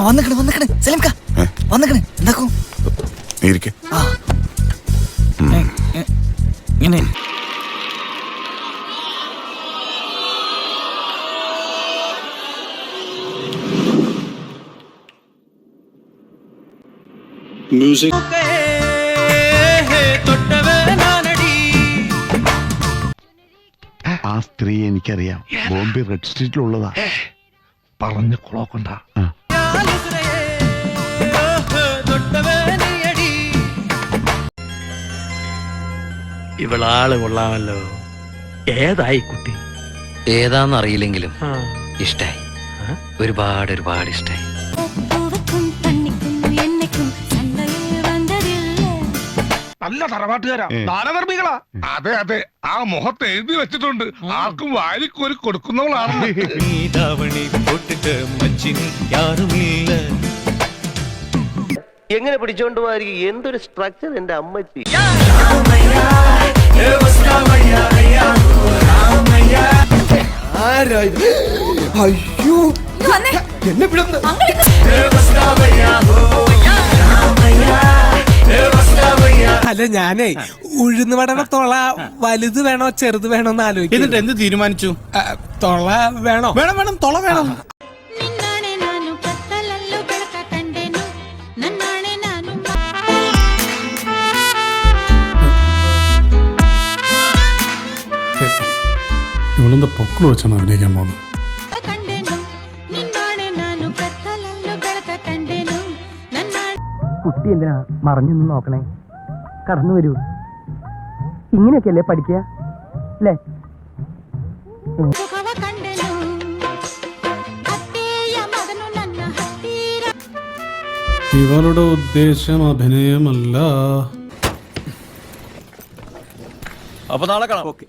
വന്നിക്കണ് വന്നിക്കണ്. സലീംക്ക ഏ? വന്നിക്കണ്. എന്താക്കും? നീ ഇരിക്കെ. ആ. ഇങ്ങനെ. ആ സ്ത്രീ എനിക്കറിയാം. ബോംബെ റെഡ് സ്ട്രീറ്റിലുള്ളതാ. പറഞ്ഞ കുളോക്കണ്ട ഇവളാൾ കൊള്ളാമല്ലോ. ഏതായി കുട്ടി? ഏതാന്നറിയില്ലെങ്കിലും ഇഷ്ടായി. ഒരുപാട് ഒരുപാട് ഇഷ്ടായി. നല്ല തറവാട്ടുകാരാ. ദാനധർമ്മികളാ അതെ അതെ. ആ മുഖത്ത് എഴുതി വെച്ചിട്ടുണ്ട്. ആർക്കും വാരിക്കോരി കൊടുക്കുന്നവളാണ് എങ്ങനെ പിടിച്ചോണ്ട് പോകാതിരിക്കും എന്തൊരു സ്ട്രക്ചർ എന്റെ അമ്മച്ചി. അല്ല ഞാനേ ഉഴുന്ന് വടണ തൊള വലുത് വേണോ ചെറുത് വേണോ എന്ന് ആലോചിക്കും എന്നിട്ട് എന്ത് തീരുമാനിച്ചു തൊള വേണോ വേണം വേണം തൊള വേണം ನಿನ್ನಾಣೆ ನಾನು ಕತ್ತಲಲ್ಲೂ ಬೆಳಕ ಕಂಡೆನು ನನ್ನಾಣೆ ನಾನು ഇവളെന്താ പൊക്കിൾ വെച്ചാണ് അഭിനയിക്കാൻ പോകുന്നത് ಕಂಡೆನು ನಿನ್ನಾಣೆ ನಾನು ಕತ್ತಲಲ್ಲೂ ಬೆಳಕ ಕಂಡೆನು ನನ್ನಾಣೆ കുട്ടി എന്തിനാ മറിഞ്ഞൊന്ന് നോക്കണേ കടന്നു വരൂ. ഇങ്ങനെയൊക്കെയല്ലേ പഠിക്കുക? അല്ലേ? ഇവരുടെ ഉദ്ദേശം അഭിനയമല്ല. അപ്പൊ നാളെ കാണാം. ഓക്കെ.